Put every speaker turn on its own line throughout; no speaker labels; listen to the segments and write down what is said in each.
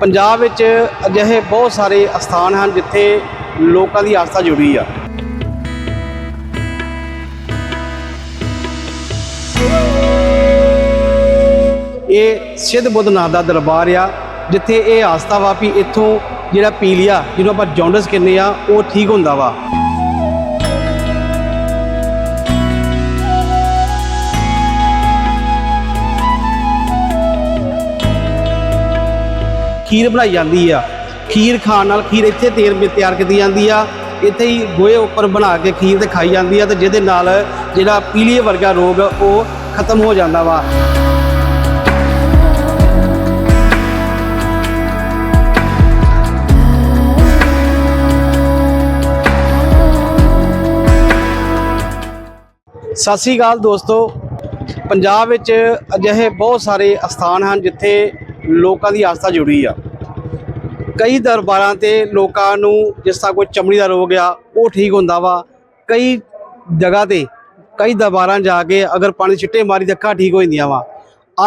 ਪੰਜਾਬ ਵਿੱਚ ਅਜਿਹੇ ਬਹੁਤ ਸਾਰੇ ਅਸਥਾਨ ਹਨ ਜਿੱਥੇ ਲੋਕਾਂ ਦੀ ਆਸਥਾ ਜੁੜੀ ਆ। ਇਹ ਸਿੱਧ ਬੁੱਧ ਨਾਥ ਦਾ ਦਰਬਾਰ ਆ, ਜਿੱਥੇ ਇਹ ਆਸਥਾ ਵਾ ਵੀ ਇੱਥੋਂ ਜਿਹੜਾ ਪੀਲੀਆ ਜਿਹਨੂੰ ਆਪਾਂ ਜੌਂਡਸ ਕਹਿੰਦੇ ਆ, ਉਹ ਠੀਕ ਹੁੰਦਾ ਵਾ। ਖੀਰ ਬਣਾਈ ਜਾਂਦੀ ਆ। ਖੀਰ ਖਾਣ ਨਾਲ ਖੀਰ ਇੱਥੇ ਤੇਲ ਵਿੱਚ ਤਿਆਰ ਕੀਤੀ ਜਾਂਦੀ ਆ। ਇੱਥੇ ਹੀ ਗੋਹੇ ਉੱਪਰ ਬਣਾ ਕੇ ਖੀਰ ਤੇ ਖਾਈ ਜਾਂਦੀ ਆ ਤੇ ਜਿਹਦੇ ਨਾਲ ਜਿਹੜਾ ਪੀਲੀਏ ਵਰਗਾ ਰੋਗ ਉਹ ਖਤਮ ਹੋ ਜਾਂਦਾ ਵਾ। ਸਤਿ ਸ੍ਰੀ ਅਕਾਲ ਦੋਸਤੋ। ਪੰਜਾਬ ਵਿੱਚ ਅਜਿਹੇ ਬਹੁਤ ਸਾਰੇ ਅਸਥਾਨ ਹਨ ਜਿੱਥੇ ਲੋਕਾਂ ਦੀ ਆਸਥਾ ਜੁੜੀ ਆ। ਕਈ ਦਰਬਾਰਾਂ ਤੇ ਲੋਕਾਂ ਨੂੰ ਜਿਸ ਤਰ੍ਹਾਂ ਕੋਈ ਚਮੜੀ ਦਾ ਰੋਗ ਆ, ਉਹ ਠੀਕ ਹੁੰਦਾ ਵਾ। ਕਈ ਜਗ੍ਹਾ ਤੇ, ਕਈ ਦਰਬਾਰਾਂ ਜਾ ਕੇ ਅਗਰ ਪਾਣੀ ਛਿੱਟੇ ਮਾਰੀ ਤਾਂ ਅੱਖਾਂ ਠੀਕ ਹੋ ਜਾਂਦੀਆਂ ਵਾ।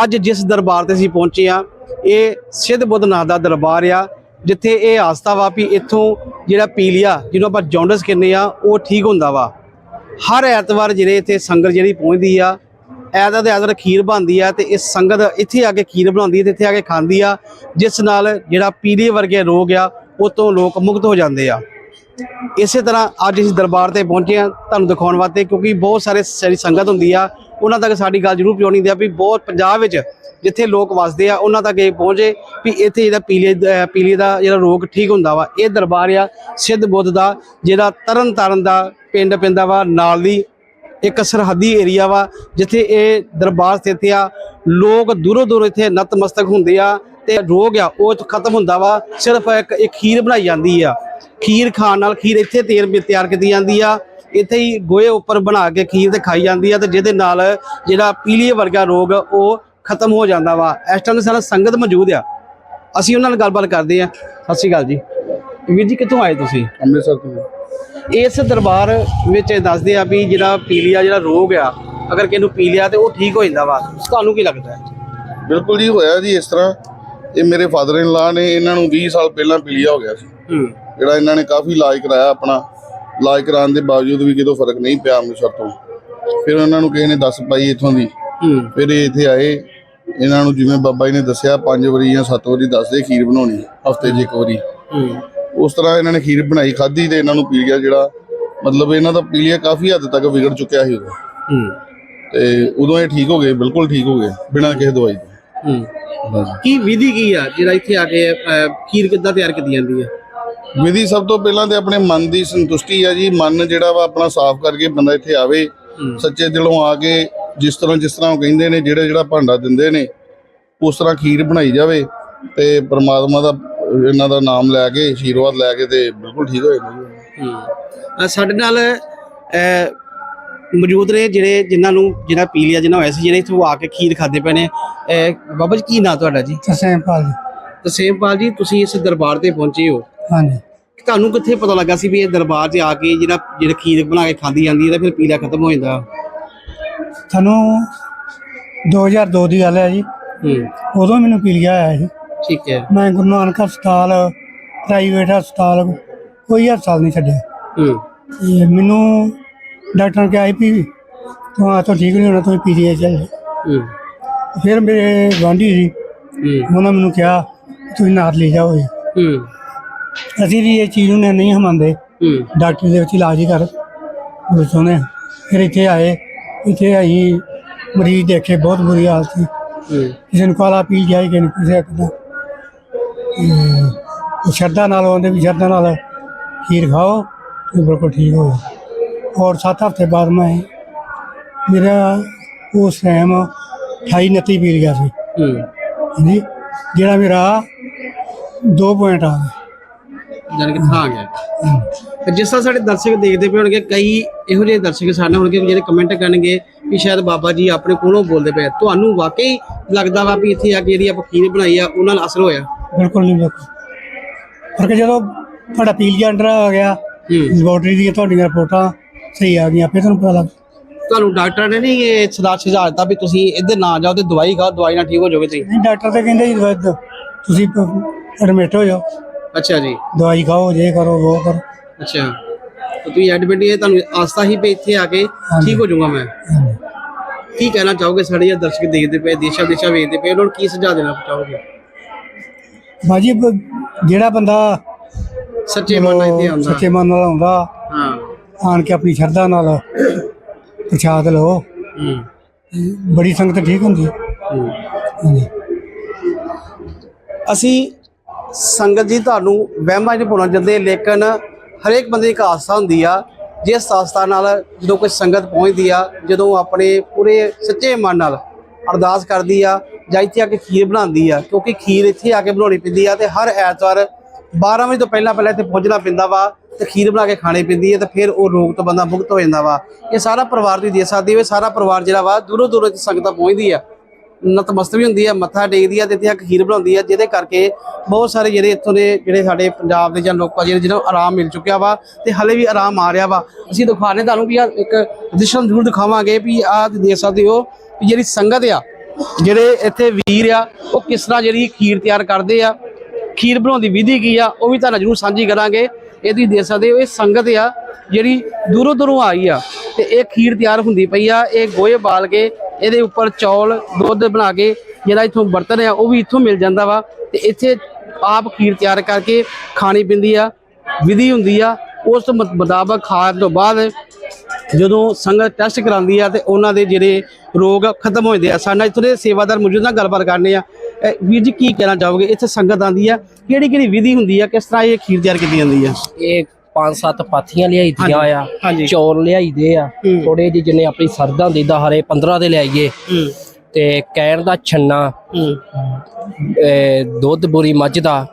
ਅੱਜ ਜਿਸ ਦਰਬਾਰ ਤੇ ਅਸੀਂ ਪਹੁੰਚੇ ਆ, ਇਹ ਸਿੱਧ ਬੁੱਧ ਨਾਥ ਦਾ ਦਰਬਾਰ ਆ, ਜਿੱਥੇ ਇਹ ਆਸਥਾ ਵਾ ਵੀ ਇੱਥੋਂ ਜਿਹੜਾ ਪੀਲੀਆ, ਜਿਹਨੂੰ ਆਪਾਂ ਜੌਂਡਸ ਕਹਿੰਦੇ ਆ, ਉਹ ਠੀਕ ਹੁੰਦਾ ਵਾ। ਹਰ ਐਤਵਾਰ ਜਿਹੜੇ ਇੱਥੇ ਸੰਗਤ ਜਿਹੜੀ ਪਹੁੰਚਦੀ ਆ ਐਤਵਾਰ ਦੇ ਐਤਵਾਰ ਖੀਰ ਬਣਦੀ ਆ ਤੇ ਇਸ ਸੰਗਤ ਇੱਥੇ ਆ ਕੇ ਖੀਰ ਬਣਾਉਂਦੀ ਹੈ ਤੇ ਇੱਥੇ ਆ ਕੇ ਖਾਂਦੀ ਆ, ਜਿਸ ਨਾਲ ਜਿਹੜਾ ਪੀਲੇ ਵਰਗੇ ਰੋਗ ਆ, ਉਹ ਤੋਂ ਲੋਕ ਮੁਕਤ ਹੋ ਜਾਂਦੇ ਆ। ਇਸੇ ਤਰ੍ਹਾਂ ਅੱਜ ਅਸੀਂ ਦਰਬਾਰ ਤੇ ਪਹੁੰਚੇ ਆ ਤੁਹਾਨੂੰ ਦਿਖਾਉਣ ਵਾਸਤੇ, ਕਿਉਂਕਿ ਬਹੁਤ ਸਾਰੇ ਸਾਰੀ ਸੰਗਤ ਹੁੰਦੀ ਆ, ਉਹਨਾਂ ਤੱਕ ਸਾਡੀ ਗੱਲ ਜ਼ਰੂਰ ਪਹੁੰਚਣੀ ਆ ਵੀ ਬਹੁਤ ਪੰਜਾਬ ਵਿੱਚ ਜਿੱਥੇ ਲੋਕ ਵਸਦੇ ਆ, ਉਹਨਾਂ ਤੱਕ ਇਹ ਪਹੁੰਚੇ ਵੀ ਇੱਥੇ ਜਿਹੜਾ ਪੀਲੇ ਪੀਲੇ ਦਾ ਜਿਹੜਾ ਰੋਗ ਠੀਕ ਹੁੰਦਾ ਵਾ, ਇਹ ਦਰਬਾਰ ਆ ਸਿੱਧ ਬੁੱਧ ਦਾ, ਜਿਹੜਾ ਤਰਨ ਤਾਰਨ ਦਾ ਪਿੰਡ ਪੈਂਦਾ ਵਾ, ਨਾਲ ਦੀ ਇੱਕ ਸਰਹੱਦੀ ਏਰੀਆ ਵਾ, ਜਿੱਥੇ ਇਹ ਦਰਬਾਰ ਸਥਿਤ ਆ। ਲੋਕ ਦੂਰੋਂ ਦੂਰੋਂ ਇੱਥੇ ਨਤਮਸਤਕ ਹੁੰਦੇ ਆ ਤੇ ਰੋਗ ਆ, ਉਹ ਖਤਮ ਹੁੰਦਾ ਵਾ। ਸਿਰਫ ਇੱਕ ਇੱਕ ਖੀਰ ਬਣਾਈ ਜਾਂਦੀ ਆ। ਖੀਰ ਖਾਣ ਨਾਲ ਖੀਰ ਇੱਥੇ ਤੇਲ ਵਿੱਚ ਤਿਆਰ ਕੀਤੀ ਜਾਂਦੀ ਆ। ਇੱਥੇ ਹੀ ਗੋਹੇ ਉੱਪਰ ਬਣਾ ਕੇ ਖੀਰ ਤੇ ਖਾਈ ਜਾਂਦੀ ਆ ਤੇ ਜਿਹਦੇ ਨਾਲ ਜਿਹੜਾ ਪੀਲੀਏ ਵਰਗਾ ਰੋਗ ਉਹ ਖਤਮ ਹੋ ਜਾਂਦਾ ਵਾ। ਇਸ ਟਾਈਮ ਸਾਡਾ ਸੰਗਤ ਮੌਜੂਦ ਆ। ਅਸੀਂ ਉਹਨਾਂ ਨਾਲ ਗੱਲਬਾਤ ਕਰਦੇ ਆ। ਸਤਿ ਸ਼੍ਰੀ ਅਕਾਲ ਜੀ। ਵੀਰ ਜੀ, ਕਿੱਥੋਂ ਆਏ ਤੁਸੀਂ?
ਅੰਮ੍ਰਿਤਸਰ ਤੋਂ।
ਇਸ ਦਰਬਾਰ ਵਿੱਚ ਇਹ ਦੱਸਦੇ ਆ ਵੀ ਜਿਹੜਾ ਪੀਲੀਆ ਜਿਹੜਾ ਰੋਗ ਆ ਅਗਰ ਕਿਸੇ ਨੂੰ ਪੀਲੀਆ ਤੇ ਉਹ ਠੀਕ ਹੋ ਜਾਂਦਾ ਵਾ ਤੁਹਾਨੂੰ ਕੀ ਲੱਗਦਾ ਹੈ?
ਬਿਲਕੁਲ ਜੀ ਹੋਇਆ ਜੀ ਇਸ ਤਰ੍ਹਾਂ। ਇਹ ਮੇਰੇ ਫਾਦਰ ਇਨ ਲਾ ਨੇ ਇਹਨਾਂ ਨੂੰ 20 ਸਾਲ ਪਹਿਲਾਂ ਪੀਲੀਆ ਹੋ ਗਿਆ ਸੀ। ਜਿਹੜਾ ਇਹਨਾਂ ਨੇ ਕਾਫੀ ਇਲਾਜ ਕਰਾਇਆ ਆਪਣਾ। ਇਲਾਜ ਕਰਾਉਣ ਦੇ ਬਾਵਜੂਦ ਵੀ ਕਿਤੋਂ ਫ਼ਰਕ ਨਹੀਂ ਪਿਆ ਅੰਮ੍ਰਿਤਸਰ ਤੋਂ। ਫਿਰ ਉਹਨਾਂ ਨੂੰ ਕਿਸੇ ਨੇ ਦੱਸ ਪਾਈ ਇੱਥੋਂ ਦੀ। ਫਿਰ ਇਹ ਇੱਥੇ ਆਏ। ਇਹਨਾਂ ਨੂੰ ਜਿਵੇਂ ਬਾਬਾ ਜੀ ਨੇ ਦੱਸਿਆ ਪੰਜ ਵਾਰੀ ਜਾਂ ਸੱਤ ਵਾਰੀ ਦੱਸਦੇ ਖੀਰ ਬਣਾਉਣੀ ਹਫ਼ਤੇ 'ਚ ਇੱਕ ਵਾਰੀ।
ਹੂੰ।
ਉਸ ਤਰ੍ਹਾਂ ਇਹਨਾਂ ਨੇ ਖੀਰ ਬਣਾਈ ਖਾਧੀ ਤੇ ਇਹਨਾਂ ਨੂੰ ਪੀਲੀਆ ਜਿਹੜਾ ਮਤਲਬ ਇਹਨਾਂ ਦਾ ਪੀਲੀਆ ਕਾਫੀ ਹੱਦ ਤੱਕ ਵਿਗੜ ਚੁੱਕਿਆ ਸੀ ਉਦੋਂ।
ਹੂੰ।
ਤੇ ਉਦੋਂ ਇਹ ਠੀਕ ਹੋ ਗਏ ਬਿਲਕੁਲ ਠੀਕ ਹੋ ਗਏ ਬਿਨਾਂ ਕਿਸੇ ਦਵਾਈ ਤੋਂ।
ਕੀ ਵਿਧੀ ਕੀ ਆ ਜਿਹੜਾ ਇੱਥੇ ਆ ਕੇ ਖੀਰ ਕਿੱਦਾਂ ਤਿਆਰ ਕੀਤੀ ਜਾਂਦੀ ਹੈ
ਵਿਧੀ ਸਭ ਤੋਂ ਪਹਿਲਾਂ ਤੇ ਆਪਣੇ ਮਨ ਦੀ ਸੰਤੁਸ਼ਟੀ ਹੈ ਜੀ ਮਨ ਜਿਹੜਾ ਵਾ ਆਪਣਾ ਸਾਫ਼ ਕਰਕੇ ਬੰਦਾ ਇੱਥੇ ਆਵੇ। ਸੱਚੇ ਦਿਲੋਂ ਆ ਕੇ ਜਿਸ ਤਰ੍ਹਾਂ ਜਿਸ ਤਰ੍ਹਾਂ ਉਹ ਕਹਿੰਦੇ ਨੇ ਜਿਹੜਾ ਜਿਹੜਾ ਭਾਂਡਾ ਦਿੰਦੇ ਨੇ ਉਸ ਤਰ੍ਹਾਂ ਖੀਰ ਬਣਾਈ ਜਾਵੇ ਤੇ ਪ੍ਰਮਾਤਮਾ ਦਾ ਇਹਨਾਂ ਦਾ ਨਾਮ ਲੈ ਕੇ ਆਸ਼ੀਰਵਾਦ ਲੈ ਕੇ ਤੇ ਬਿਲਕੁਲ ਠੀਕ ਹੋ ਜਾਂਦਾ ਜੀ।
ਹੂੰ। ਸਾਡੇ ਨਾਲ ਮੌਜੂਦ ਨੇ ਜਿਹੜੇ ਜਿਨ੍ਹਾਂ ਨੂੰ ਜਿਹੜਾ ਪੀਲੀਆ ਜਿਹਨਾਂ ਹੋਇਆ ਸੀ ਜਿਹੜੇ ਇੱਥੇ ਆ ਕੇ ਖੀਰ ਖਾਦੇ ਪਏ ਨੇ। ਬਾਬਾ ਜੀ ਕੀ ਨਾਂ ਤੁਹਾਡਾ ਜੀ?
ਤਸੇਮਪਾਲ
ਤਸੇਮਪਾਲ ਜੀ ਤੁਸੀਂ ਇਸ ਦਰਬਾਰ ਤੇ ਪਹੁੰਚੇ ਹੋ।
ਹਾਂਜੀ।
ਤੁਹਾਨੂੰ ਕਿੱਥੇ ਪਤਾ ਲੱਗਾ ਸੀ ਵੀ ਇਹ ਦਰਬਾਰ 'ਚ ਆ ਕੇ ਜਿਹੜਾ ਜਿਹੜਾ ਖੀਰ ਬਣਾ ਕੇ ਖਾਂਦੀ ਜਾਂਦੀ ਹੈ ਤਾਂ ਫਿਰ ਪੀਲਾ ਖਤਮ ਹੋ ਜਾਂਦਾ?
ਤੁਹਾਨੂੰ 2002 ਦੀ ਗੱਲ ਹੈ ਜੀ।
ਹੂੰ।
ਉਦੋਂ ਮੈਨੂੰ ਪੀਲੀਆ ਆਇਆ ਸੀ।
ਠੀਕ ਹੈ।
ਮੈਂ ਗੁਰੂ ਨਾਨਕ ਹਸਪਤਾਲ ਪ੍ਰਾਈਵੇਟ ਹਸਪਤਾਲ ਕੋਈ ਹਸਪਤਾਲ ਨਹੀਂ ਛੱਡਿਆ।
ਹੂੰ।
ਤੇ ਮੈਨੂੰ ਡਾਕਟਰ ਨੇ ਕਿਹਾ ਸੀ ਵੀ ਤੂੰ ਆ ਤਾਂ ਠੀਕ ਨਹੀਂ ਹੋਣਾ ਤੂੰ ਪੀਲੀਆ ਚੱਲ ਜਾ।
ਹੂੰ।
ਫਿਰ ਮੇਰੇ ਗੁਆਂਢੀ ਸੀ
ਹੂੰ।
ਉਹਨਾਂ ਮੈਨੂੰ ਕਿਹਾ ਤੁਸੀਂ ਨਾਲ ਲੈ ਜਾਓ ਇਹ।
ਹੂੰ।
ਅਸੀਂ ਵੀ ਇਹ ਚੀਜ਼ ਨੂੰ ਨਹੀਂ ਹਮਾਂਦੇ
ਹੂੰ।
ਡਾਕਟਰ ਦੇ ਵਿੱਚ ਇਲਾਜ ਹੀ ਕਰ। ਹਾਂ। ਫਿਰ ਇੱਥੇ ਆਏ। ਇੱਥੇ ਆਈ ਮਰੀਜ਼ ਦੇਖੇ ਬਹੁਤ ਬੁਰੀ ਹਾਲਤ ਸੀ।
ਹੂੰ।
ਕਿਸੇ ਨੂੰ ਕਾਲਾ ਪੀ ਜਾਏ ਕਿਸੇ ਨੂੰ ਕਿਸੇ ਕਿਦਾਂ ਸ਼ਰਧਾ ਨਾਲ ਆਉਂਦੇ ਵੀ ਸ਼ਰਧਾ ਨਾਲ ਖੀਰ ਖਾਓ ਤੇ ਬਿਲਕੁਲ ਠੀਕ ਹੋ। ਔਰ 7 ਹਫ਼ਤੇ ਬਾਅਦ ਮੈਂ ਮੇਰਾ ਉਸ ਟਾਈਮ 28 29 ਪੀ ਗਿਆ ਸੀ।
ਹੂੰ।
ਹਾਂਜੀ ਜਿਹੜਾ ਮੇਰਾ 2 ਪੁਆਇੰਟ ਆ। ਗਿਆ
ਜਾਨ ਕਿ ਥਾਂ ਗਿਆ। ਜਿਸ ਤਰ੍ਹਾਂ ਸਾਡੇ ਦਰਸ਼ਕ ਦੇਖਦੇ ਪਏ ਹੋਣਗੇ ਕਈ ਇਹੋ ਜਿਹੇ ਦਰਸ਼ਕ ਸਾਡੇ ਹੋਣਗੇ ਜਿਹੜੇ ਕਮੈਂਟ ਕਰਨਗੇ ਕਿ ਸ਼ਾਇਦ ਬਾਬਾ ਜੀ ਆਪਣੇ ਕੋਲੋਂ ਬੋਲਦੇ ਪਏ। ਤੁਹਾਨੂੰ ਵਾਕਈ ਲੱਗਦਾ ਵਾ ਵੀ ਇੱਥੇ ਆ ਕੇ ਜਿਹੜੀ ਆਪਾਂ ਖੀਰ ਬਣਾਈ ਆ ਉਹਨਾਂ ਨਾਲ ਅਸਰ ਹੋਇਆ।
ਬਿਲਕੁਲ ਨਹੀਂ ਬਿਲਕੁਲ। ਕਰਕੇ ਜਦੋਂ ਤੁਹਾਡਾ ਪੀਲੀਆ ਅੰਡਰ ਆ ਗਿਆ
ਹੂੰ।
ਲੈਬੋਰਟਰੀ ਦੀਆਂ ਤੁਹਾਡੀਆਂ ਰਿਪੋਰਟਾਂ ਸਹੀ ਆ ਗਈਆਂ ਫਿਰ ਤੁਹਾਨੂੰ ਪਤਾ ਲੱਗ
ਤੁਹਾਨੂੰ ਡਾਕਟਰ ਨੇ ਨਹੀਂ ਇਹ ਸਲਾਹ ਸੁਝਾਅ ਦਿੱਤਾ ਵੀ ਤੁਸੀਂ ਇੱਧਰ ਨਾ ਜਾਓ ਤੇ ਦਵਾਈ ਖਾਓ ਦਵਾਈ ਨਾਲ ਠੀਕ ਹੋ ਜਾਓਗੇ ਤੁਸੀਂ?
ਨਹੀਂ ਡਾਕਟਰ ਤਾਂ ਕਹਿੰਦੇ ਜੀ ਦਵਾਈ ਦਿਓ। ਤੁਸੀਂ ਐਡਮਿਟ ਹੋ ਜਾਓ।
ਅੱਛਾ ਜੀ।
ਦਵਾਈ ਖਾਓ ਜੇ ਕਰੋ ਉਹ ਕਰੋ।
ਅੱਛਾ। ਤੇ ਤੁਸੀਂ ਐਡਮਿਟ ਹੀ ਹੈ ਤੁਹਾਨੂੰ ਆਸਤਾ ਹੀ ਵੀ ਇੱਥੇ ਆ ਕੇ ਠੀਕ ਹੋ ਜਾਊਗਾ ਮੈਂ।
ਹਾਂਜੀ।
ਕੀ ਕਹਿਣਾ ਚਾਹੋਗੇ ਸਾਡੇ ਇਹ ਦਰਸ਼ਕ ਦੇਖਦੇ ਪਏ ਦੇਸ਼ਾਂ ਦੇਸ਼ਾਂ ਵੇਖਦੇ ਪਏ ਉਹਨਾਂ ਨੂੰ ਕੀ ਸੁਝਾਅ ਦੇਣਾ ਚਾਹੋਗੇ?
ਬਾਜੀ ਬ- ਜਿਹੜਾ ਬੰਦਾ
ਸੱਚੇ ਮਨ ਨਾਲ ਇੱਥੇ ਆਉਂਦਾ।
ਸੱਚੇ ਮਨ ਨਾਲ ਆਉਂਦਾ
ਹਾਂ।
ਆਣ ਕੇ ਆਪਣੀ ਸ਼ਰਧਾ ਨਾਲ ਪ੍ਰਸ਼ਾਦ ਲਓ।
ਹੂੰ।
ਬੜੀ ਸੰਗਤ ਠੀਕ ਹੁੰਦੀ। ਹੈ।
ਹੂੰ
ਹਾਂਜੀ।
ਅਸੀਂ ਸੰਗਤ ਜੀ ਤੁਹਾਨੂੰ ਵਹਿਮਾਂ 'ਚ ਪਾਉਣਾ ਚਾਹੁੰਦੇ ਲੇਕਿਨ ਹਰੇਕ ਬੰਦੇ ਦੀ ਇੱਕ ਆਸਥਾ ਹੁੰਦੀ ਆ ਜਿਸ ਆਸਥਾ ਨਾਲ ਜਦੋਂ ਕੋਈ ਸੰਗਤ ਪਹੁੰਚਦੀ ਆ, ਜਦੋਂ ਆਪਣੇ ਪੂਰੇ ਸੱਚੇ ਮਨ ਨਾਲ ਅਰਦਾਸ ਕਰਦੀ ਆ ਜਾਂ ਇੱਥੇ ਆ ਕੇ ਖੀਰ ਬਣਾਉਂਦੀ ਆ, ਕਿਉਂਕਿ ਖੀਰ ਇੱਥੇ ਆ ਕੇ ਬਣਾਉਣੀ ਪੈਂਦੀ ਆ ਤੇ ਹਰ ਐਤਵਾਰ 12 ਵਜੇ ਤੋਂ ਪਹਿਲਾਂ ਪਹਿਲਾਂ ਇੱਥੇ ਪਹੁੰਚਣਾ ਪੈਂਦਾ ਵਾ ਤੇ ਖੀਰ ਬਣਾ ਕੇ ਖਾਣੀ ਪੈਂਦੀ ਹੈ ਤੇ ਫਿਰ ਉਹ ਰੋਗ ਤੋਂ ਬੰਦਾ ਮੁਕਤ ਹੋ ਜਾਂਦਾ ਵਾ। ਇਹ ਸਾਰਾ ਪਰਿਵਾਰ ਦੀ ਦੇ ਸਕਦੀ ਵੇ ਸਾਰਾ ਪਰਿਵਾਰ ਜਿਹੜਾ ਵਾ ਦੂਰੋਂ ਦੂਰੋਂ ਇੱਥੇ ਸੰਗਤਾਂ ਪਹੁੰਚਦੀ ਆ। ਨਤਮਸਤ ਵੀ ਹੁੰਦੀ ਹੈ ਮੱਥਾ ਟੇਕਦੀ ਆ ਤੇ ਇੱਥੇ ਆ ਖੀਰ ਬਣਾਉਂਦੀ ਆ, ਜਿਹਦੇ ਕਰਕੇ ਬਹੁਤ ਸਾਰੇ ਜਿਹੜੇ ਇੱਥੋਂ ਦੇ, ਜਿਹੜੇ ਸਾਡੇ ਪੰਜਾਬ ਦੇ ਜਾਂ ਲੋਕਾਂ ਜਿਹੜੇ ਜਿਹਨਾਂ ਨੂੰ ਆਰਾਮ ਮਿਲ ਚੁੱਕਿਆ ਵਾ ਤੇ ਹਲੇ ਵੀ ਆਰਾਮ ਆ ਰਿਹਾ ਵਾ। ਅਸੀਂ ਦਿਖਾਣੇ ਤੁਹਾਨੂੰ ਵੀ ਆ ਇੱਕ ਦ੍ਰਿਸ਼ ਜ਼ਰੂਰ ਦਿਖਾਵਾਂਗੇ ਵੀ ਆਹ ਦੇਖ ਸਕਦੇ ਹੋ ਜਿਹੜੀ ਸੰਗਤ ਆ, ਜਿਹੜੇ ਇੱਥੇ ਵੀਰ ਆ, ਉਹ ਕਿਸ ਤਰ੍ਹਾਂ ਜਿਹੜੀ ਖੀਰ ਤਿਆਰ ਕਰਦੇ ਆ, ਖੀਰ ਬਣਾਉਣ ਦੀ ਵਿਧੀ ਕੀ ਆ, ਉਹ ਵੀ ਤੁਹਾਨੂੰ ਜਰੂਰ ਸਾਂਝੀ ਕਰਾਂਗੇ। ਇਹ ਤੁਸੀਂ ਦੇਖ ਸਕਦੇ ਹੋ, ਇਹ ਸੰਗਤ ਆ ਜਿਹੜੀ ਦੂਰੋਂ ਦੂਰੋਂ ਆਈ ਆ। ਤੇ ਇਹ ਖੀਰ ਤਿਆਰ ਹੁੰਦੀ ਪਈ ਆ, ਇਹ ਗੋਹੇ ਬਾਲ ਕੇ ਇਹਦੇ ਉੱਪਰ ਚੌਲ, ਦੁੱਧ ਬਣਾ ਕੇ ਜਿਹੜਾ ਇੱਥੋਂ ਬਰਤਨ ਆ, ਉਹ ਵੀ ਇੱਥੋਂ ਮਿਲ ਜਾਂਦਾ ਵਾ। ਤੇ ਇੱਥੇ ਆਪ ਖੀਰ ਤਿਆਰ ਕਰਕੇ ਖਾਣੀ ਪੈਂਦੀ ਆ, ਵਿਧੀ ਹੁੰਦੀ ਆ। ਉਸ ਮੁਤਾਬਕ ਖਾਣ ਤੋਂ ਬਾਅਦ ਜਦੋਂ ਸੰਗਤ ਟੈਸਟ ਕਰਾਉਂਦੀ ਆ ਤੇ ਉਹਨਾਂ ਦੇ ਜਿਹੜੇ ਰੋਗ ਖਤਮ ਹੋ ਜਾਂਦੇ ਆ, ਸਾਡਾ ਇੱਥੋਂ ਦੇ ਸੇਵਾਦਾਰ ਮੌਜੂਦ ਨਾਲ ਗੱਲਬਾਤ ਕਰਨੇ ਆ। ਵੀਰ ਜੀ ਕੀ ਕਹਿਣਾ ਚਾਹੋਗੇ? ਇੱਥੇ ਸੰਗਤ ਆਉਂਦੀ ਆ ਕਿਹੜੀ ਕਿਹੜੀ ਵਿਧੀ ਹੁੰਦੀ ਆ, ਕਿਸ ਤਰ੍ਹਾਂ ਇਹ ਖੀਰ ਤਿਆਰ ਕੀਤੀ ਜਾਂਦੀ ਆ?
ਇਹ ਪੰਜ ਸੱਤ ਪਾਥੀਆਂ ਲਿਆਈਦੀਆਂ
ਹਾਂਜੀ,
ਆ। ਚੌਲ ਲਿਆਈਦੇ ਆ
ਹੂੰ।
ਥੋੜੇ ਜਿਹੇ ਜਿੰਨੇ ਆਪਣੀ ਸਰਦਾਂ ਦੀ ਦਾ ਹਰੇ 15 ਦੇ ਲਿਆਈਏ। ਤੇ ਕਹਿਣ ਦਾ ਛੰਨਾ ਦੁੱਧ ਬੁਰੀ ਮੱਝ ਦਾ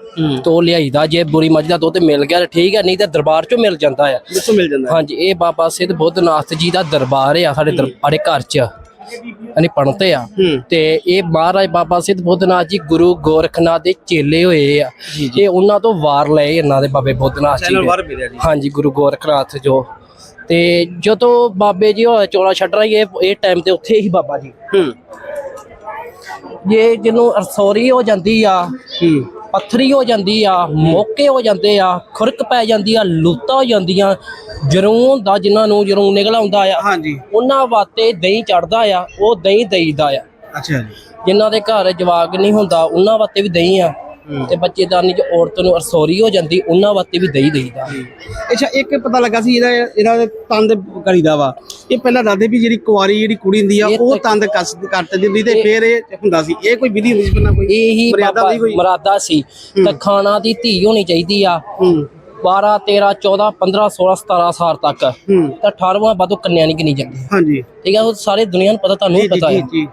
ਤੋ ਲਿਆਈਦਾ ਜੇ ਬੁਰੀ ਮੱਝ ਦਾ ਦੁੱਧ ਮਿਲ ਗਿਆ ਤਾਂ ਠੀਕ ਹੈ ਨਹੀਂ ਤਾਂ ਦਰਬਾਰ ਚੋਂ ਮਿਲ ਜਾਂਦਾ ਆ।
ਜਿੱਥੋਂ ਮਿਲ ਜਾਂਦਾ।
ਹਾਂਜੀ ਇਹ ਬਾਬਾ ਸਿੱਧ ਬੁੱਧਨਾਥ ਜੀ ਦਾ ਦਰਬਾਰ ਆ ਸਾਡੇ ਦਰਬਾਰੇ ਘਰ ਚ। ਯਾਨੀ ਆ ਤੇ ਇਹ ਮਹਾਰਾਜ ਬਾਬਾ ਸਿੱਧ ਬੁੱਧਨਾਥ ਜੀ ਗੁਰੂ ਗੋਰਖਨਾਥ ਦੇ ਚੇਲੇ ਹੋਏ ਆ। ਇਹ ਉਹਨਾਂ ਤੋਂ ਵਾਰ ਲਏ ਇਹਨਾਂ ਦੇ ਬਾਬੇ ਬੁੱਧਨਾਥ ਦੇ।
ਜੀ।
ਹਾਂਜੀ ਗੁਰੂ ਗੋਰਖਨਾਥ ਜੋ। ਤੇ ਜਦੋਂ ਬਾਬੇ ਜੀ ਹੋਇਆ ਚੋਲਾ ਛੱਡ ਰਹੀ ਇਹ ਇਹ ਟਾਈਮ ਤੇ ਉੱਥੇ ਹੀ ਬਾਬਾ ਜੀ। ਇਹ ਜਿਹਨੂੰ ਅਰਸੋਰੀ ਹੋ ਜਾਂਦੀ ਆ
ਹੂੰ
ਪੱਥਰੀ ਹੋ ਜਾਂਦੀ ਆ ਮੋਕੇ ਹੋ ਜਾਂਦੇ ਆ ਖੁਰਕ ਪੈ ਜਾਂਦੀ ਆ ਲੂਤਾ ਹੋ ਜਾਂਦੀਆਂ ਜਰੂਨ ਦਾ ਜਿਨ੍ਹਾਂ ਨੂੰ ਜਰੂਨ ਨਿਕਲ ਆਉਂਦਾ ਆ
ਹਾਂਜੀ।
ਉਹਨਾਂ ਵਾਸਤੇ ਦਹੀਂ ਚੜਦਾ ਆ ਉਹ ਦਹੀਂ ਦੇਈਦਾ ਆ।
ਅੱਛਾ ਜੀ।
ਜਿਨ੍ਹਾਂ ਦੇ ਘਰ ਜਵਾਕ ਨਹੀਂ ਹੁੰਦਾ ਉਹਨਾਂ ਵਾਸਤੇ ਵੀ ਦਹੀਂ ਆ। ਤੇ ਬੱਚੇਦਾਨੀ ਚ ਔਰਤ ਨੂੰ ਅਰਸੋਰੀ ਹੋ ਜਾਂਦੀ ਉਹਨਾਂ ਵਾਸਤੇ ਵੀ ਦਹੀਂ ਦੇਈਦਾ
ਅੱਛਾ ਇੱਕ ਪਤਾ ਲੱਗਾ ਸੀ ਇਹਦਾ ਇਹਦਾ ਤੰਦ ਕਰੀਦਾ ਵਾ। ਇਹ ਪਹਿਲਾਂ ਦੱਸਦੇ ਵੀ ਜਿਹੜੀ ਕੁਆਰੀ ਜਿਹੜੀ ਕੁੜੀ ਹੁੰਦੀ ਆ
ਇਹ
ਉਹ ਤੰਦ ਕੱਸ ਕੱਟ ਦਿੰਦੀ ਤੇ ਫਿਰ ਇਹ ਹੁੰਦਾ ਸੀ। ਇਹ ਕੋਈ ਵਿਧੀ ਹੁੰਦੀ ਸੀ ਪਹਿਲਾਂ ਕੋਈ?
ਇਹੀ
ਮਰਿਆਦਾ
ਬਾਬਾ
ਦੀ ਕੋਈ?
ਮਰਾਦਾ ਸੀ। ਤਾਂ ਖਾਣਾ ਦੀ ਧੀ ਹੋਣੀ ਚਾਹੀਦੀ ਆ।
ਹੂੰ।
12 13 14 15 16 17 ਸਾਲ ਤੱਕ।
ਹੂੰ।
ਤਾਂ 18ਵਾਂ ਬਾਦੋਂ ਕੰਨਿਆ ਨਹੀਂ ਗਿਣੀ ਜਾਂਦੀ।
ਹਾਂਜੀ।
ਠੀਕ ਹੈ ਉਹ ਸਾਰੇ ਦੁਨੀਆ ਨੂੰ ਪਤਾ ਤੁਹਾਨੂੰ
ਜੀ
ਵੀ
ਜੀ
ਪਤਾ
ਜੀ
ਹੈ
ਜੀ।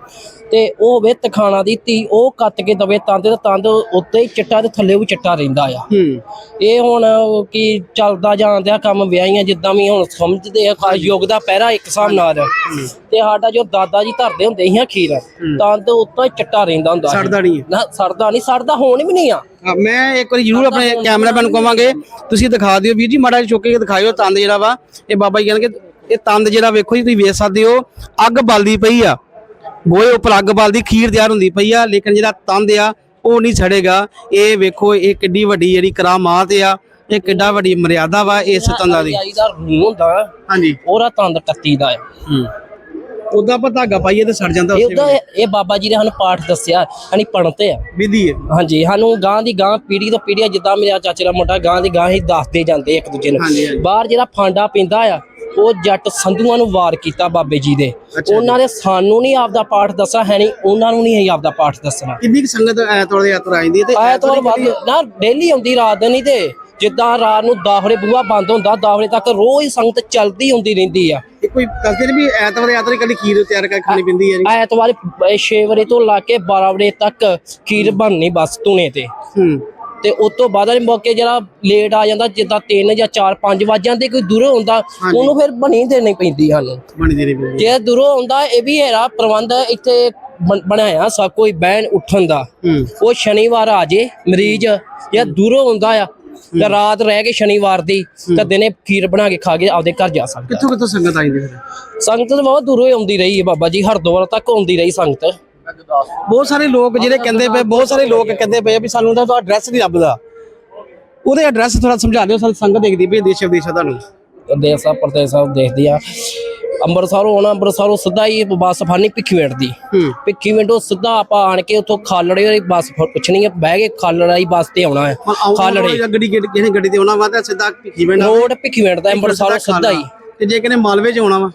ਤੇ ਉਹ ਵੇ ਤਖਾਣਾ ਦੀ ਧੀ ਉਹ ਕੱਤ ਕੇ ਦਵੇ ਤੰਦ ਤੇ ਤੰਦ ਉੱਤੇ ਹੀ ਚਿੱਟਾ ਤੇ ਥੱਲੇ ਵੀ ਚਿੱਟਾ ਰਹਿੰਦਾ ਆ। ਇਹ ਹੁਣ ਕੀ ਚੱਲਦਾ ਜਾਂਦਿਆ ਕੰਮ ਵਿਆਹੀਆਂ ਜਿੱਦਾਂ ਵੀ ਹੁਣ ਸਮਝਦੇ ਆ ਖਾਸ ਯੁੱਗ ਦਾ ਪਹਿਰਾ ਇੱਕ ਹਿਸਾਬ ਨਾਲ। ਤੇ ਸਾਡਾ ਜੋ ਦਾਦਾ ਜੀ ਧਰਦੇ ਹੁੰਦੇ ਸੀ ਖੀਰ ਤੰਦ ਉੱਤੇ ਹੀ ਚਿੱਟਾ ਰਹਿੰਦਾ ਹੁੰਦਾ।
ਸੜਦਾ ਨਹੀਂ।
ਨਾ ਸੜਦਾ ਨਹੀਂ ਸੜਦਾ ਹੋਣ ਵੀ ਨਹੀਂ ਆ।
ਮੈਂ ਇੱਕ ਵਾਰੀ ਜ਼ਰੂਰ ਆਪਣੇ ਕੈਮਰਾਮੈਨ ਨੂੰ ਕਹਾਂਗੇ ਤੁਸੀਂ ਦਿਖਾ ਦਿਓ। ਵੀਰ ਜੀ ਮਾੜਾ ਜਿਹਾ ਚੁੱਕ ਕੇ ਦਿਖਾਇਓ ਤੰਦ ਜਿਹੜਾ ਵਾ। ਇਹ ਬਾਬਾ ਜੀ ਕਹਿੰਦੇ ਇਹ ਤੰਦ ਜਿਹੜਾ ਵੇਖੋ ਜੀ ਤੁਸੀਂ ਵੇਖ ਸਕਦੇ ਹੋ ਅੱਗ ਬਲਦੀ ਪਈ ਆ। ਗੋਏ ਉੱਪਰ ਅੱਗ ਬਲਦੀ ਖੀਰ ਤਿਆਰ ਹੁੰਦੀ ਪਈ ਆ ਲੇਕਿਨ ਜਿਹੜਾ ਤੰਦ ਆ ਉਹ ਨਹੀਂ ਛੜੇਗਾ। ਇਹ ਵੇਖੋ ਇਹ ਕਿੱਡੀ ਵੱਡੀ ਜਿਹੜੀ ਕਰਾਮਾਤ ਆ ਇਹ ਕਿੱਡਾ ਵੱਡੀ ਮਰਿਆਦਾ ਵਾ ਇਸ ਤੰਦਾਂ ਦੀ।
ਆਈ ਦਾ ਰੂ ਹੁੰਦਾ
ਹਾਂਜੀ।
ਉਹਦਾ ਤੰਦ ਟੱਤੀ ਦਾ ਆ।
ਹੂੰ। ਉਹਦਾ ਆਪਾਂ ਧਾਗਾ ਪਾਈਏ ਤੇ ਸੜ ਜਾਂਦਾ
ਇਹ
ਉਸੇ
ਉਹਦਾ ਇਹ ਬਾਬਾ ਜੀ ਨੇ ਸਾਨੂੰ ਪਾਠ ਦੱਸਿਆ ਯਾਨੀ ਪੜਨਤੇ ਆ।
ਵਿਧੀ ਹੈ।
ਹਾਂਜੀ ਸਾਨੂੰ ਗਾਂ ਦੀ ਗਾਂ ਪੀੜੀ ਤੋਂ ਪੀੜੀ ਜਿੱਦਾਂ ਮੇਰਾ ਚਾਚੇ ਦਾ ਮੁੰਡਾ ਗਾਂ ਦੀ ਗਾਂ ਹੀ ਦੱਸਦੇ ਜਾਂਦੇ ਇੱਕ ਦੂਜੇ ਨੂੰ। ਬਾਹਰ ਜਿਹੜਾ ਫਾਂਡਾ ਪੈਂਦਾ ਆ ਉਹ ਜੱਟ ਸੰਧੂਆਂ ਨੂੰ ਵਾਰ ਕੀਤਾ ਬਾਬੇ ਜੀ ਦੇ। ਉਹਨਾਂ ਦੇ ਸਾਨੂੰ ਨਹੀਂ ਆਪਦਾ ਪਾਠ ਦੱਸਣਾ ਹੈ ਨਹੀਂ ਉਹਨਾਂ ਨੂੰ ਨਹੀਂ ਆਪਦਾ ਪਾਠ ਦੱਸਣਾ।
ਕਿੰਨੀ ਕੁ ਸੰਗਤ ਐਤਵਾਰ ਦੇ ਐਤਵਾਰ ਆ ਜਾਂਦੀ ਹੈ ਤੇ
ਐਤਵਾਰ ਵੱਧ ਨਾ ਡੇਲੀ ਆਉਂਦੀ ਰਾਤ ਨਹੀਂ ਤੇ ਜਿੱਦਾਂ ਰਾਤ ਨੂੰ 10 ਵਜੇ ਬੂਹਾ ਬੰਦ ਹੁੰਦਾ 10 ਵਜੇ ਤੱਕ ਰੋਜ਼ ਸੰਗਤ ਚੱਲਦੀ ਹੁੰਦੀ ਰਹਿੰਦੀ ਆ।
ਇਹ ਕੋਈ ਦੱਸਦੇ ਨੇ ਵੀ ਐਤਵਾਰ ਹੀ ਕੱਲੀ ਖੀਰ ਤਿਆਰ ਕਰਕੇ ਖਾਣੀ ਪੈਂਦੀ ਜੀ
ਐਤਵਾਰ 6 ਵਜੇ ਤੋਂ ਲਾ ਕੇ 12 ਵਜੇ ਤੱਕ ਖੀਰ ਬਣਨੀ ਬਸ ਧੂਣੇ ਤੇ।
ਹੂੰ।
ਤੇ ਉਸ ਤੋਂ ਬਾਅਦ ਵਾਲੇ ਮੌਕੇ ਜਿਹੜਾ ਲੇਟ ਆ ਜਾਂਦਾ ਜਿੱਦਾਂ 3 ਜਾਂ 4 5 ਵੱਜ ਜਾਂਦੇ ਕੋਈ ਦੂਰੋਂ ਹੁੰਦਾ। ਉਹਨੂੰ ਫਿਰ ਬਣੀ ਦੇਣੀ ਪੈਂਦੀ ਸਾਨੂੰ।
ਬਣੀ
ਜੇ ਦੂਰੋਂ ਹੁੰਦਾ ਇਹ ਵੀ ਹੈਰਾ ਪ੍ਰਬੰਧ ਇੱਥੇ ਬਣ- ਬਣਾਇਆ ਸਭ ਕੋਈ ਬਹਿਣ ਉੱਠਣ ਦਾ। ਉਹ ਸ਼ਨੀਵਾਰ ਆ ਜੇ ਮਰੀਜ਼ ਜਾਂ ਦੂਰੋਂ ਹੁੰਦਾ ਆ ਤੇ ਰਾਤ ਰਹਿ ਕੇ ਸ਼ਨੀਵਾਰ ਦੀ ਤਾਂ ਦਿਨੇ ਖੀਰ ਬਣਾ ਕੇ ਖਾ ਕੇ ਆਪਦੇ ਘਰ ਜਾ ਸਕਦਾ।
ਕਿੱਥੋਂ ਕਿੱਥੋਂ ਸੰਗਤ ਆ ਜਾਂਦੀ ਫਿਰ?
ਸੰਗਤ ਬਹੁਤ ਦੂਰੋਂ ਹੀ ਆਉਂਦੀ ਰਹੀ ਹੈ ਬਾਬਾ ਜੀ ਹਰਦੁਆਰ ਤੱਕ ਆਉਂਦੀ ਰਹੀ ਸੰਗਤ।
ਬਹੁਤ ਸਾਰੇ ਲੋਕ ਜਿਹੜੇ ਕਹਿੰਦੇ ਪਏ ਬਹੁਤ ਸਾਰੇ ਲੋਕ ਕਹਿੰਦੇ ਪਏ ਵੀ ਸਾਨੂੰ ਤਾਂ ਐਡਰੈਸ ਨਹੀਂ ਲੱਭਦਾ। ਉਹਦੇ ਐਡਰੈਸ ਥੋੜਾ ਸਮਝਾ ਦਿਓ ਸਾਨੂੰ ਸੰਗਤ ਦੇਖਦੀ ਪਈ ਦੇਸ਼ ਵਿਦੇਸ਼ਾਂ ਤੁਹਾਨੂੰ।
ਦੇਸ਼ ਸਾਹਿਬ ਪ੍ਰਦੇਸ਼ ਸਾਹਿਬ ਦੇਖਦੇ ਆ। ਅੰਮ੍ਰਿਤਸਰੋਂ ਆਉਣਾ ਅੰਮ੍ਰਿਤਸਰੋਂ ਸਿੱਧਾ ਹੀ ਬੱਸ ਫੜਨੀ ਭਿੱਖੀਵਿੰਡ ਦੀ। ਭਿੱਖੀਵਿੰਡ ਸਿੱਧਾ ਆਪਾਂ ਆਣ ਕੇ ਉੱਥੋਂ ਖਾਲੜੇ ਵਾਲੀ ਬੱਸ ਪੁੱਛਣੀ ਹੈ ਬਹਿ ਕੇ ਖਾਲੜਾ ਦੀ ਬੱਸ ਤੇ ਆਉਣਾ ਹੈ। ਖਾਲੜੇ।
ਗੱਡੀ ਕਿਸੇ ਗੱਡੀ ਤੇ ਆਉਣਾ ਵਾ ਤਾਂ ਸਿੱਧਾ ਜੀਵਨ
ਰੋਡ ਭਿੱਖੀਵਿੰਡ ਦਾ ਅੰਮ੍ਰਿਤਸਰੋਂ ਸਿੱਧਾ ਹੀ।
ਤੇ ਜੇ ਕਿਨੇ ਮਾਲਵੇ ਚ ਆਉਣਾ ਵਾ?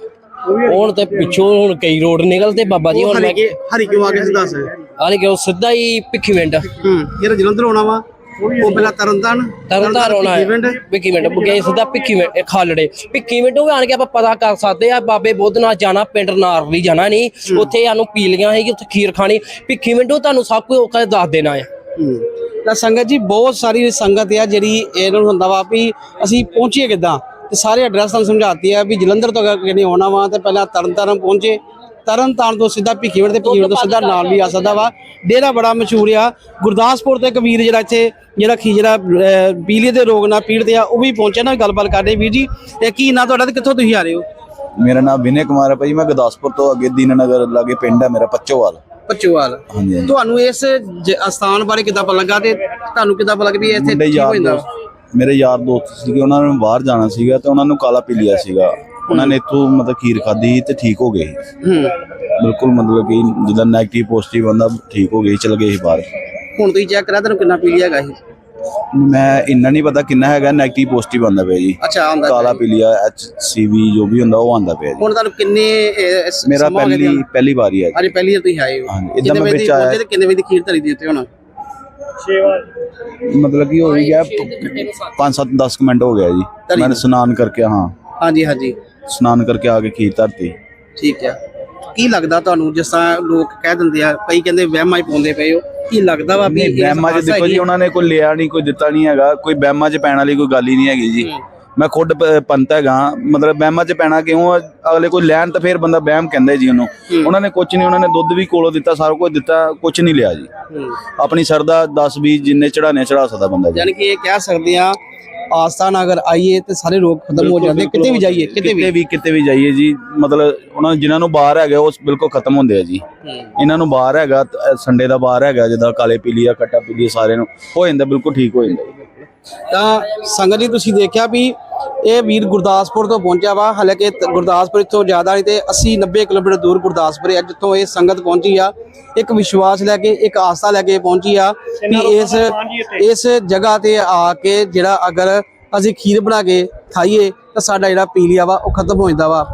ਹੁਣ ਤੇ ਪਿੱਛੋਂ ਹੁਣ ਕਈ ਰੋਡ ਨਿਕਲਦੇ ਬਾਬਾ ਜੀ ਹੁਣ ਮੈਂ
ਹਰੀ ਹਰੀ ਕਿਉਂ ਆ ਗਿਆ ਸਿੱਧਾ ਸੇ
ਆਲੇ ਕਿ ਸਿੱਧਾ ਹੀ ਭਿੱਖੀਵਿੰਡ
ਹੂੰ ਜਿਹੜਾ ਜਲੰਧਰ ਆਉਣਾ ਵਾ। ਉਹ ਪਹਿਲਾਂ ਤਰਨਤਾਰਨ।
ਤਰਨਤਾਰਨ ਆਉਣਾ ਹੈ।
ਭਿੱਖੀਵਿੰਡ।
ਭਿੱਖੀਵਿੰਡ ਬੁਗੇ ਸਿੱਧਾ ਭਿੱਖੀਵਿੰਡ ਇਹ ਖਾਲੜੇ। ਭਿੱਖੀਵਿੰਡ ਉਹ ਆਣ ਕੇ ਆਪਾਂ ਪਤਾ ਕਰ ਸਕਦੇ ਆ ਬਾਬੇ ਬੁੱਧ ਨਾਲ ਜਾਣਾ ਪਿੰਡ ਨਾਰਲੀ ਜਾਣਾ ਨਹੀਂ। ਉੱਥੇ ਸਾਨੂੰ ਪੀਲੀਆਂ ਹੈਗੀ ਉੱਥੇ ਖੀਰ ਖਾਣੀ। ਭਿੱਖੀਵਿੰਡ ਉਹ ਤੁਹਾਨੂੰ ਸਭ ਕੁਝ ਔਖਾ ਦੱਸ ਦੇਣਾ ਹੂੰ।
ਤਾਂ ਸੰਗਤ ਜੀ ਬਹੁਤ ਸਾਰੀ ਸੰਗਤ ਆ ਜਿਹੜੀ ਇਹਨਾਂ ਨੂੰ ਹੁੰਦਾ ਵਾ ਵੀ ਅਸੀਂ ਪਹੁੰਚੀਏ ਕਿੱਦਾਂ? ਤੇ ਸਾਰੇ ਐਡਰੈਸ ਤੁਹਾਨੂੰ ਸਮਝਾਤੀ ਆ ਵੀ ਜਲੰਧਰ ਤੋਂ ਅਗਰ ਕਿਨੇ ਆਉਣਾ ਵਾ ਤੇ ਪਹਿਲਾਂ ਤਰਨਤਾਰਨ ਪਹੁੰਚੇ। ਤਰਨਤਾਰਨ ਤੋਂ ਸਿੱਧਾ ਭਿੱਖੀਵਿੰਡ ਤੇ ਭਿੱਖੀਵਿੰਡ ਤੋਂ ਸਿੱਧਾ ਨਾਲ ਵੀ ਆ ਸਕਦਾ ਵਾ। ਡੇਰਾ ਬੜਾ ਮਸ਼ਹੂਰ ਆ। ਗੁਰਦਾਸਪੁਰ ਤੋਂ ਇੱਕ ਵੀਰ ਜਿਹੜਾ ਇੱਥੇ ਜਿਹੜਾ ਖੀ ਜਿਹੜਾ ਅਹ, ਪੀਲੀਏ ਦੇ ਰੋਗ ਨਾਲ ਪੀੜਤ ਆ ਉਹ ਵੀ ਪਹੁੰਚਿਆ ਨਾ ਗੱਲਬਾਤ ਕਰਦੇ ਵੀਰ ਜੀ। ਇਹ ਕੀ ਨਾਂ ਤੁਹਾਡਾ ਤੇ ਕਿੱਥੋਂ ਤੁਸੀਂ ਆ ਰਹੇ ਹੋ?
ਮੇਰਾ ਨਾਮ ਵਿਨੇ ਕੁਮਾਰ ਹੈ ਭਾਈ ਮੈਂ ਗੁਰਦਾਸਪੁਰ ਤੋਂ ਅੱਗੇ ਦੀਨਨਗਰ ਲਾਗੇ ਪਿੰਡ ਹੈ ਮੇਰਾ ਪੱਚੋਵਾਲ।
ਪੱਚੋਵਾਲ। ਤੁਹਾਨੂੰ ਇਸ ਅਸਥਾਨ ਬਾਰੇ ਕਿੱਦਾਂ ਪਤਾ ਲੱਗਾ ਤੇ ਤੁਹਾਨੂੰ ਕਿੱਦਾਂ ਪਤਾ ਲੱਗਾ ਵੀ ਇੱਥੇ ਹੋ ਜਾਂਦਾ
ਦੋਸਤ। ਮੇਰੇ ਯਾਰ ਦੋਸਤ ਸੀਗੇ ਉਹਨਾਂ ਨੇ ਬਾਹਰ ਜਾਣਾ ਸੀਗਾ ਤੇ ਉਹਨਾਂ ਨੂੰ ਕਾਲਾ ਪੀ ਲਿਆ ਸੀਗਾ। ਉਹਨਾਂ ਨੇ ਇਥੋਂ ਮਤਲਬ ਖੀਰ ਖਾਧੀ ਤੇ ਠੀਕ ਹੋ ਗਏ ਬਿਲਕੁਲ ਮਤਲਬ ਕਿ ਜਿੱਦਾਂ 네ਗੇਟਿਵ ਪੋਜ਼ਿਟਿਵ ਬੰਦਾ ਠੀਕ ਹੋ ਗਏ ਚਲ ਗਏ ਬਾਹਰ।
ਹੁਣ ਤੁਸੀਂ ਚੈੱਕ ਕਰਾ ਤੁਹਾਨੂੰ ਕਿੰਨਾ ਪੀ ਲਿਆ ਹੈਗਾ ਇਹ
ਮੈਂ ਇੰਨਾ ਨਹੀਂ ਪਤਾ ਕਿੰਨਾ ਹੈਗਾ 네ਗੇਟਿਵ ਪੋਜ਼ਿਟਿਵ ਆਂਦਾ ਪਿਆ ਜੀ।
ਅੱਛਾ ਆਂਦਾ
ਕਾਲਾ ਪੀਲੀਆ ਐਚ ਸੀ ਵੀ ਜੋ ਵੀ ਹੁੰਦਾ ਉਹ ਆਂਦਾ ਪਿਆ
ਹੁਣ ਤੁਹਾਨੂੰ ਕਿੰਨੇ
ਮੇਰਾ ਪਹਿਲੀ ਪਹਿਲੀ ਵਾਰੀ ਹੈ
ਅਰੇ ਪਹਿਲੀ ਵਾਰ ਤੁਸੀਂ ਆਏ ਹੋ। ਕਿੰਨੇ ਵਜੇ
ਆਇਆ।
ਕਿੰਨੇ ਵਜੇ ਦੀ ਖੀਰ ਧਰੀ ਦਿੱਤੀ ਹੁਣ?
ਮਤਲਬ ਕਿ ਹੋ ਵੀ ਗਿਆ 5 7 10 ਮਿੰਟ ਹੋ ਗਿਆ ਜੀ। ਮੈਂ ਸਨਾਨ ਕਰਕੇ ਹਾਂ।
ਹਾਂਜੀ ਹਾਂਜੀ।
ਸਨਾਨ ਕਰਕੇ ਆ ਕੇ ਖੀਰ ਧਰਤੀ।
ਠੀਕ ਆ। ਕੀ ਲੱਗਦਾ ਤੁਹਾਨੂੰ ਜਿਸ ਤਰ੍ਹਾਂ ਲੋਕ ਕਹਿ ਦਿੰਦੇ ਆ ਕਈ ਕਹਿੰਦੇ ਵਹਿਮਾਂ ਹੀ ਪਾਉਂਦੇ ਪਏ ਹੋ। ਕੀ ਲੱਗਦਾ ਵਾ ਵੀ
ਵਹਿਮਾਂ 'ਚ ਦੇਖੋ ਜੀ ਉਹਨਾਂ ਨੇ ਕੋਈ ਲਿਆ ਨਹੀਂ ਕੋਈ ਦਿੱਤਾ ਨਹੀਂ ਹੈਗਾ। ਕੋਈ ਵਹਿਮਾਂ 'ਚ ਪੈਣ ਵਾਲੀ ਕੋਈ ਗੱਲ ਹੀ ਨਹੀਂ ਹੈਗੀ ਜੀ। ਮੈਂ ਖੁਦ ਪੰਤ ਹੈਗਾ ਮਤਲਬ ਬਹਿਮਾਂ 'ਚ ਪੈਣਾ ਕਿਉਂ? ਅਗਲੇ ਕੋਈ ਲੈਣ ਤਾਂ ਫੇਰ ਬੰਦਾ ਬਹਿਮ ਕਹਿੰਦਾ ਜੀ ਉਹਨੂੰ। ਉਹਨਾਂ ਨੇ ਕੁਝ ਨਹੀਂ ਉਹਨਾਂ ਨੇ ਦੁੱਧ ਵੀ ਕੋਲੋਂ ਦਿੱਤਾ ਸਾਰਾ ਕੁਝ ਦਿੱਤਾ ਕੁਝ ਨਹੀਂ ਲਿਆ ਜੀ। ਆਪਣੀ ਸਰਦਾ 10 20 ਜਿੰਨੇ ਚੜਾਣੇ ਚੜਾ ਸਕਦਾ ਬੰਦਾ ਜੀ।
ਯਾਨੀ ਕਿ ਇਹ ਕਹਿ ਸਕਦੇ ਆ ਆਸਥਾਨ ਅਗਰ ਆਈਏ ਤੇ ਸਾਰੇ ਰੋਗ ਖਤਮ ਹੋ ਜਾਂਦੇ ਕਿਤੇ ਵੀ ਜਾਈਏ ਕਿਤੇ ਵੀ।
ਵੀ ਕਿਤੇ ਵੀ ਜਾਈਏ ਜੀ ਮਤਲਬ ਉਹਨਾਂ ਜਿਨ੍ਹਾਂ ਨੂੰ ਬਾਹਰ ਹੈਗਾ ਉਹ ਬਿਲਕੁਲ ਖਤਮ ਹੁੰਦੇ ਆ ਜੀ। ਇਹਨਾਂ ਨੂੰ ਬਾਹਰ ਹੈਗਾ ਸੰਡੇ ਦਾ ਬਾਹਰ ਹੈਗਾ ਜਿੱਦਾਂ ਕਾਲੇ ਪੀਲੀ ਆ ਕੱਟਾ ਪੀਲੀ ਆ, ਸਾਰਿਆਂ ਨੂੰ ਹੋ ਜਾਂਦਾ ਬਿਲਕੁਲ ਠੀਕ ਹੋ ਜਾਂਦਾ।
ਤਾਂ ਸੰਗਤ ਜੀ ਤੁਸੀਂ ਦੇਖਿਆ ਵੀ ਇਹ ਵੀਰ ਗੁਰਦਾਸਪੁਰ ਤੋਂ ਪਹੁੰਚਿਆ ਵਾ ਹਾਲਾਂਕਿ ਤ- ਗੁਰਦਾਸਪੁਰ ਇੱਥੋਂ ਜ਼ਿਆਦਾ ਨਹੀਂ ਤੇ 80 90 ਕਿਲੋਮੀਟਰ ਦੂਰ ਗੁਰਦਾਸਪੁਰ ਹੈ ਜਿੱਥੋਂ ਇਹ ਸੰਗਤ ਪਹੁੰਚੀ ਆ। ਇੱਕ ਵਿਸ਼ਵਾਸ ਲੈ ਕੇ ਇੱਕ ਆਸਥਾ ਲੈ ਕੇ ਪਹੁੰਚੀ ਆ ਵੀ ਇਸ ਇਸ ਜਗ੍ਹਾ ਤੇ ਆ ਕੇ ਜਿਹੜਾ ਅਗਰ ਅਸੀਂ ਖੀਰ ਬਣਾ ਕੇ ਖਾਈਏ ਤਾਂ ਸਾਡਾ ਜਿਹੜਾ ਪੀਲੀਆ ਵਾ ਉਹ ਖਤਮ ਹੋ ਜਾਂਦਾ ਵਾ।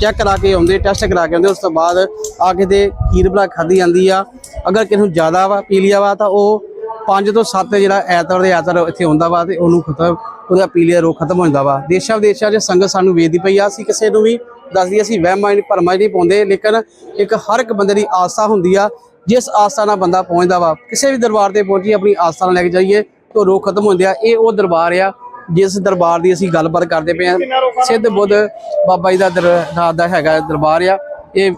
ਚੈੱਕ ਕਰਾ ਕੇ ਆਉਂਦੇ ਟੈਸਟ ਕਰਾ ਕੇ ਆਉਂਦੇ ਉਸ ਤੋਂ ਬਾਅਦ ਆ ਕੇ ਤੇ ਖੀਰ ਬਣਾ ਕੇ ਖਾਧੀ ਜਾਂਦੀ ਆ। ਅਗਰ ਕਿਸੇ ਨੂੰ ਜ਼ਿਆਦਾ ਵਾ ਪੀਲੀਆ ਵਾ ਤਾਂ ਉਹ 5 ਤੋਂ 7 ਜਿਹੜਾ ਐਤਵਾਰ ਦੇ ਐਤਵਾਰ ਇੱਥੇ ਹੁੰਦਾ ਵਾ ਤੇ ਉਹਨੂੰ ਖਤਮ, ਉਹਦਾ ਪੀਲੀਆ ਰੋਗ ਖਤਮ ਹੋ ਜਾਂਦਾ ਵਾ। ਦੇਸ਼ਾਂ ਵਿਦੇਸ਼ਾਂ 'ਚ ਸੰਗਤ ਸਾਨੂੰ ਵੇਖਦੀ ਪਈ ਆ, ਅਸੀਂ ਕਿਸੇ ਨੂੰ ਵੀ ਦੱਸਦੀ ਅਸੀਂ ਵਹਿਮਾਂ ਨਹੀਂ, ਭਰਮਾਂ 'ਚ ਨਹੀਂ ਪਾਉਂਦੇ, ਲੇਕਿਨ ਇੱਕ ਹਰ ਇੱਕ ਬੰਦੇ ਦੀ ਆਸਥਾ ਹੁੰਦੀ ਆ, ਜਿਸ ਆਸਥਾ ਨਾਲ ਬੰਦਾ ਪਹੁੰਚਦਾ ਵਾ। ਕਿਸੇ ਵੀ ਦਰਬਾਰ ਤੇ ਪਹੁੰਚੀ ਆਪਣੀ ਆਸਥਾ ਨਾਲ ਲੈ ਕੇ ਜਾਈਏ, ਤਾਂ ਰੋਗ ਖਤਮ ਹੁੰਦੇ ਆ। ਇਹ ਉਹ ਦਰਬਾਰ ਆ, ਜਿਸ ਦਰਬਾਰ ਦੀ ਅਸੀਂ ਗੱਲਬਾਤ ਕਰਦੇ ਪਏ ਆ। ਸਿੱਧ ਬੁੱਧ ਬਾਬਾ ਜੀ ਦਾ ਦਰਬਾਰ ਦਾ ਹੈਗਾ ਦਰਬਾਰ ਆ। ਇਹ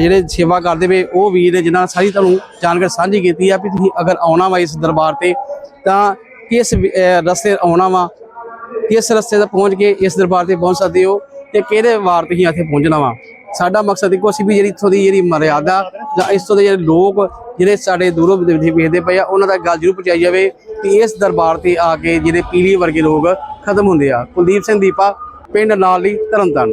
ਜਿਹੜੇ ਸੇਵਾ ਕਰਦੇ ਵੇ ਉਹ ਵੀਰ ਨੇ ਜਿਨ੍ਹਾਂ ਸਾਰੀ ਤੁਹਾਨੂੰ ਜਾਣਕਾਰੀ ਸਾਂਝੀ ਕੀਤੀ ਆ ਵੀ ਤੁਸੀਂ ਅਗਰ ਆਉਣਾ ਵਾ ਇਸ ਦਰਬਾਰ ਤੇ, ਤਾਂ ਕਿਸ ਰਸਤੇ ਆਉਣਾ ਵਾ? ਕਿਸ ਰਸਤੇ ਤੇ ਪਹੁੰਚ ਕੇ ਇਸ ਦਰਬਾਰ ਤੇ ਪਹੁੰਚ ਸਕਦੇ ਹੋ ਤੇ ਕਿਹੜੇ ਵਾਰ ਤੁਸੀਂ ਇੱਥੇ ਪਹੁੰਚਣਾ ਵਾ? ਸਾਡਾ ਮਕਸਦ ਇੱਕੋ ਸੀ ਵੀ ਜਿਹੜੀ ਇੱਥੋਂ ਦੀ ਜਿਹੜੀ ਮਰਿਆਦਾ ਜਾਂ ਇਸ ਤੋਂ ਦੇ ਜਿਹੜੇ ਲੋਕ ਜਿਹੜੇ ਸਾਡੇ ਦੂਰੋਂ ਵੇਖਦੇ ਪਏ ਆ, ਉਹਨਾਂ ਦਾ ਗੱਲ ਜ਼ਰੂਰ ਪਹੁੰਚਾਈ ਜਾਵੇ ਕਿ ਇਸ ਦਰਬਾਰ ਤੇ ਆ ਕੇ ਜਿਹੜੇ ਪੀਲੀ ਵਰਗੇ ਲੋਕ ਖਤਮ ਹੁੰਦੇ ਆ। ਕੁਲਦੀਪ ਸਿੰਘ ਦੀਪਾ, ਪਿੰਡ ਨਾਲ ਹੀ ਤਰਨਤਾਰਨ।